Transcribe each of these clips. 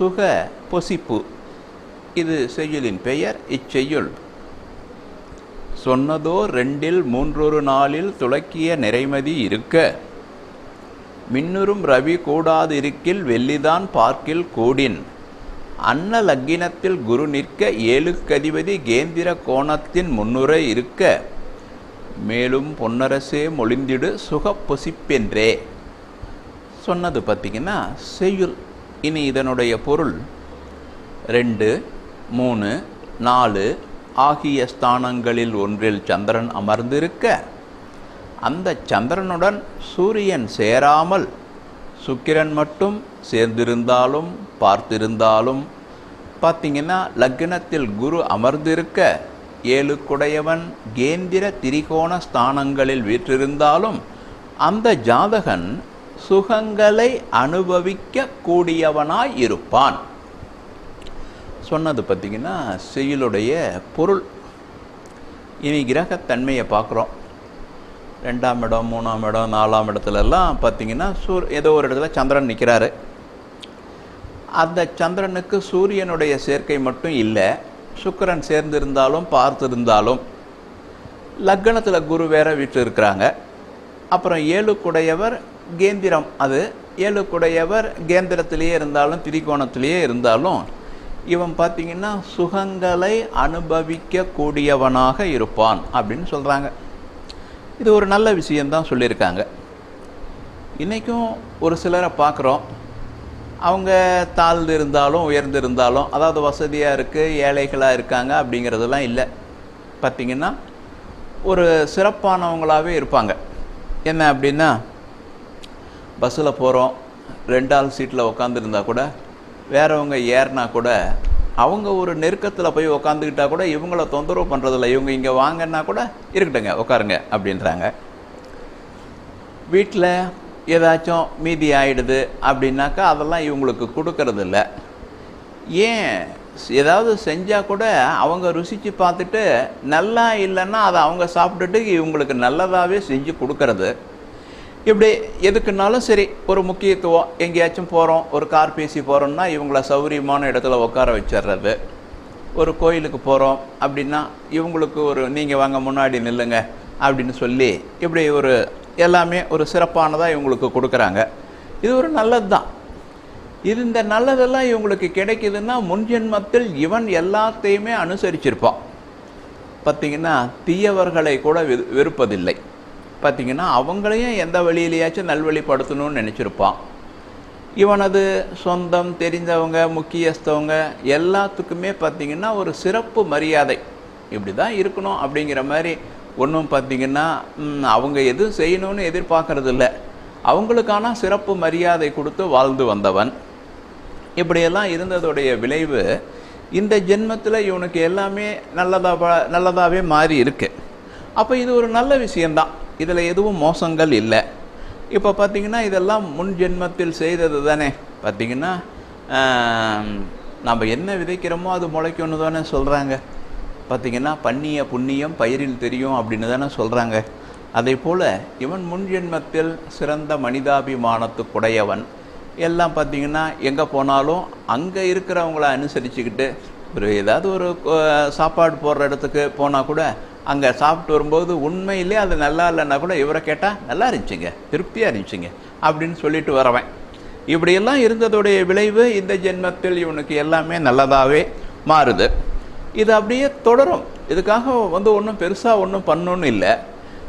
சுக பொசிப்பு. இது செய்யுளின் பெயர் இச்செய்யுள். சொன்னதோ ரெண்டில் மூன்றொரு நாளில் துளக்கிய நிறைமதி இருக்க. மின்னுறும் ரவி கூடாது இருக்கில் வெள்ளிதான் பார்க்கில் கூடின். அன்ன லக்கினத்தில் குரு நிற்க ஏழுக்கதிபதி கேந்திர கோணத்தின் முன்னுரை இருக்க. மேலும் பொன்னரசே மொழிந்திடு சுகப்பொசிப்பென்றே சொன்னது பார்த்திங்கன்னா செய்யுள். இனி இதனுடைய பொருள் ரெண்டு மூணு நாலு ஆகிய ஸ்தானங்களில் ஒன்றில் சந்திரன் அமர்ந்திருக்க. அந்த சந்திரனுடன் சூரியன் சேராமல் சுக்கிரன் மட்டும் சேர்ந்திருந்தாலும் பார்த்திருந்தாலும் பார்த்தீங்கன்னா லக்னத்தில் குரு அமர்ந்திருக்க ஏழுக்குடையவன் கேந்திர திரிகோண ஸ்தானங்களில் வீற்றிருந்தாலும் அந்த ஜாதகன் சுகங்களை அனுபவிக்க கூடியவனாய் இருப்பான் சொன்னது பார்த்திங்கன்னா செயலுடைய பொருள். இனி கிரகத்தன்மையை பார்க்குறோம். ரெண்டாம் இடம் மூணாம் இடம் நாலாம் இடத்துலலாம் பார்த்திங்கன்னா சூர் ஏதோ ஒரு இடத்துல சந்திரன் நிற்கிறாரு அந்த சந்திரனுக்கு சூரியனுடைய சேர்க்கை மட்டும் இல்லை. சுக்கிரன் சேர்ந்திருந்தாலும் பார்த்திருந்தாலும் லக்னத்தில் குரு வேற வீட்டில் இருக்கிறாங்க. அப்புறம் ஏழுக்குடையவர் கேந்திரம். அது ஏழுக்குடையவர் கேந்திரத்திலேயே இருந்தாலும் திரிகோணத்திலேயே இருந்தாலும் இவன் பார்த்தீங்கன்னா சுகங்களை அனுபவிக்க கூடியவனாக இருப்பான் அப்படின்னு சொல்கிறாங்க இது ஒரு நல்ல விஷயந்தான் சொல்லியிருக்காங்க. இன்றைக்கும் ஒரு சிலரை பார்க்குறோம் அவங்க தாழ்ந்து இருந்தாலும் உயர்ந்து இருந்தாலும் அதாவது வசதியாக இருக்குது ஏழைகளாக இருக்காங்க அப்படிங்கிறதெல்லாம் இல்லை. பார்த்திங்கன்னா ஒரு சிறப்பானவங்களாகவே இருப்பாங்க. என்ன அப்படின்னா பஸ்ஸில் போகிறோம் ரெண்டாள் சீட்டில் உக்காந்துருந்தா கூட வேறவங்க ஏறினா கூட அவங்க ஒரு நெருக்கத்தில் போய் உக்காந்துக்கிட்டா கூட இவங்கள தொந்தரவு பண்ணுறதில்ல இவங்க இங்கே வாங்கன்னா கூட இருக்கட்டுங்க உட்காருங்க அப்படின்றாங்க. வீட்டில் ஏதாச்சும் மீதி ஆகிடுது அப்படின்னாக்கா அதெல்லாம் இவங்களுக்கு கொடுக்கறதில்ல. ஏன் ஏதாவது செஞ்சால் கூட அவங்க ருசித்து பார்த்துட்டு நல்லா இல்லைன்னா அதை அவங்க சாப்பிட்டுட்டு இவங்களுக்கு நல்லதாகவே செஞ்சு கொடுக்கறது. இப்படி எதுக்குனாலும் சரி ஒரு முக்கியத்துவம் எங்கேயாச்சும் போகிறோம் ஒரு கார் பேசி போகிறோம்னா இவங்கள சௌகரியமான இடத்துல உட்கார வச்சிடுறது. ஒரு கோயிலுக்கு போகிறோம் அப்படின்னா இவங்களுக்கு ஒரு நீங்கள் வாங்க முன்னாடி நில்லுங்க அப்படின்னு சொல்லி இப்படி ஒரு எல்லாமே ஒரு சிறப்பானதாக இவங்களுக்கு கொடுக்குறாங்க. இது ஒரு நல்லது தான் இது இந்த நல்லதெல்லாம் இவங்களுக்கு கிடைக்குதுன்னா முன்ஜென்மத்தில் இவன் எல்லாத்தையுமே அனுசரிச்சிருப்பான். பார்த்தீங்கன்னா தீயவர்களை கூட வெ- வெறுப்பதில்லை. பார்த்தீங்கன்னா அவங்களையும் எந்த வழியிலையாச்சும் நல்வழிப்படுத்தணும்னு நினச்சிருப்பான். இவனது சொந்தம் தெரிந்தவங்க முக்கியஸ்தவங்க எல்லாத்துக்குமே பார்த்தீங்கன்னா ஒரு சிறப்பு மரியாதை. இப்படி தான் இருக்கணும் அப்படிங்கிற மாதிரி ஒன்றும் பார்த்தீங்கன்னா அவங்க எதுவும் செய்யணும்னு எதிர்பார்க்கறதில்ல. அவங்களுக்கான சிறப்பு மரியாதை கொடுத்து வாழ்ந்து வந்தவன். இப்படியெல்லாம் இருந்ததுடைய விளைவு இந்த ஜென்மத்தில் இவனுக்கு எல்லாமே நல்லதாக நல்லதாகவே மாறி இருக்கு. அப்போ இது ஒரு நல்ல விஷயந்தான் இதில் எதுவும் மோசங்கள் இல்லை. இப்போ பார்த்தீங்கன்னா இதெல்லாம் முன் ஜென்மத்தில் செய்தது தானே. பார்த்தீங்கன்னா நம்ம என்ன விதைக்கிறோமோ அது முளைக்கணும் தானே சொல்கிறாங்க பார்த்தீங்கன்னா பண்ணிய புண்ணியம் பயிரில் தெரியும் அப்படின்னு தானே சொல்கிறாங்க அதே போல் இவன் முன் ஜென்மத்தில் சிறந்த மனிதாபிமானத்துக்குடையவன். எல்லாம் பார்த்தீங்கன்னா எங்கே போனாலும் அங்கே இருக்கிறவங்கள அனுசரிச்சுக்கிட்டு ஒரு ஏதாவது ஒரு சாப்பாடு போடுற இடத்துக்கு போனால் கூட அங்கே சாப்பிட்டு வரும்போது உண்மையிலே அது நல்லா இல்லைன்னா கூட இவரை கேட்டால் நல்லா இருந்துச்சுங்க திருப்தியாக இருந்துச்சுங்க அப்படின்னு சொல்லிட்டு வரவன். இப்படியெல்லாம் இருந்ததுடைய விளைவு இந்த ஜென்மத்தில் இவனுக்கு எல்லாமே நல்லதாகவே மாறுது. இது அப்படியே தொடரும். இதுக்காக வந்து ஒன்றும் பெருசாக ஒன்றும் பண்ணணும்னு இல்லை.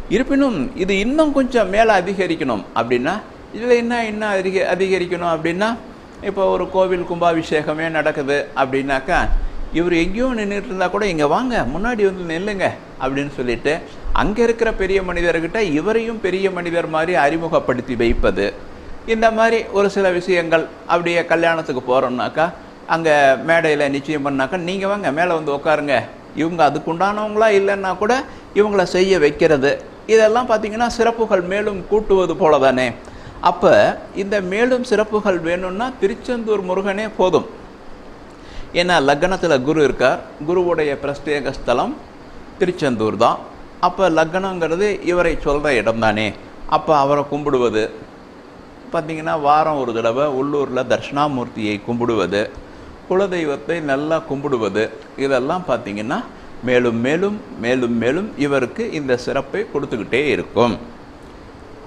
இருப்பினும் இது இன்னும் கொஞ்சம் மேலே அதிகரிக்கணும் அப்படின்னா இதில் என்ன இன்னும் அதிக அதிகரிக்கணும் அப்படின்னா இப்போ ஒரு கோவில் கும்பாபிஷேகமே நடக்குது அப்படின்னாக்கா இவர் எங்கேயோ நின்றுட்டு இருந்தால் கூட இங்கே வாங்க முன்னாடி வந்து நில்லுங்க அப்படின்னு சொல்லிட்டு அங்கே இருக்கிற பெரிய மனிதர்கிட்ட இவரையும் பெரிய மனிதர் மாதிரி அறிமுகப்படுத்தி வைப்பது. இந்த மாதிரி ஒரு சில விஷயங்கள் அப்படியே கல்யாணத்துக்கு போகிறோம்னாக்கா அங்கே மேடையில் நிச்சயம் பண்ணாக்கா நீங்கள் வாங்க மேலே வந்து உட்காருங்க இவங்க அதுக்குண்டானவங்களா இல்லைன்னா கூட இவங்கள செய்ய வைக்கிறது. இதெல்லாம் பார்த்தீங்கன்னா சிறப்புகள் மேலும் கூட்டுவது போல தானே அப்போ இந்த மேலும் சிறப்புகள் வேணும்னா திருச்செந்தூர் முருகனே போதும். ஏன்னா லக்னத்தில் குரு இருக்கார். குருவுடைய பிரஸ்தேக ஸ்தலம் திருச்செந்தூர் தான். அப்போ லக்னங்கிறது இவரை சொல்கிற இடம் தானே அப்போ அவரை கும்பிடுவது. பார்த்தீங்கன்னா வாரம் ஒரு தடவை உள்ளூரில் தட்சிணாமூர்த்தியை கும்பிடுவது. குலதெய்வத்தை நல்லா கும்பிடுவது. இதெல்லாம் பார்த்தீங்கன்னா மேலும் மேலும் மேலும் மேலும் இவருக்கு இந்த சிறப்பை கொடுத்துக்கிட்டே இருக்கும்.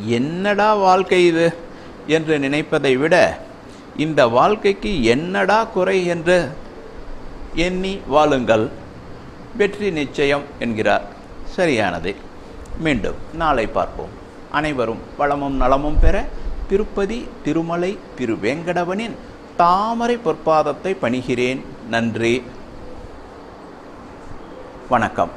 என்னடா வாழ்க்கை இது என்று நினைப்பதை விட இந்த வாழ்க்கைக்கு என்னடா குறை என்று எண்ணி வாழுங்கள். வெற்றி நிச்சயம் என்கிறார். சரியானது. மீண்டும் நாளை பார்ப்போம். அனைவரும் வளமும் நலமும் பெற திருப்பதி திருமலை திருவேங்கடவனின் தாமரை பொற்பாதத்தை பணிகிறேன். நன்றி. வணக்கம்.